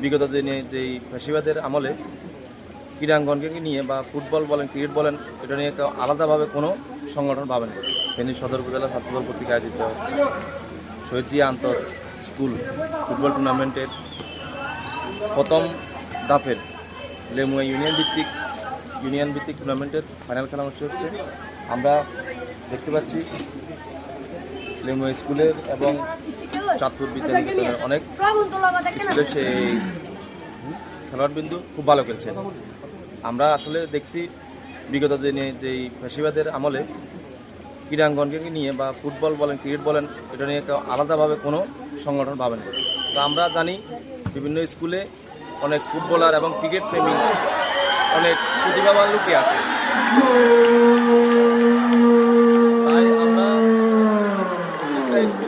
বিগত দিনে যেই ফ্যাসিবাদের আমলে ক্রীড়াঙ্গনকে নিয়ে বা ফুটবল বলেন, ক্রিকেট বলেন, এটা নিয়ে আলাদাভাবে কোনো সংগঠন পাবেন ফেনী সদর উপজেলা ছাত্রদল কর্তৃক আয়োজিত শহীদ জিয়া আন্তর স্কুল ফুটবল টুর্নামেন্টের প্রথম ধাপের লেমুয়া ইউনিয়ন ভিত্তিক ইউনিয়ন ভিত্তিক টুর্নামেন্টের ফাইনাল খেলা অনুষ্ঠিত হচ্ছে। আমরা দেখতে পাচ্ছি লেমুয়া স্কুলের এবং চাঁদপুর বিদ্যালয়ের অনেক স্কুলের সেই খেলোয়াড় বিন্দু খুব ভালো খেলছেন। আমরা আসলে দেখছি বিগত দিনে যেই ফ্যাসিবাদের আমলে ক্রীড়াঙ্গনকে নিয়ে বা ফুটবল বলেন ক্রিকেট বলেন এটা নিয়ে কেউ আলাদাভাবে কোনো সংগঠন পাবেন তো আমরা জানি বিভিন্ন স্কুলে অনেক ফুটবলার এবং ক্রিকেট প্রেমী অনেক প্রতিভাবান লোকই আছে। তাই আমরা স্কুল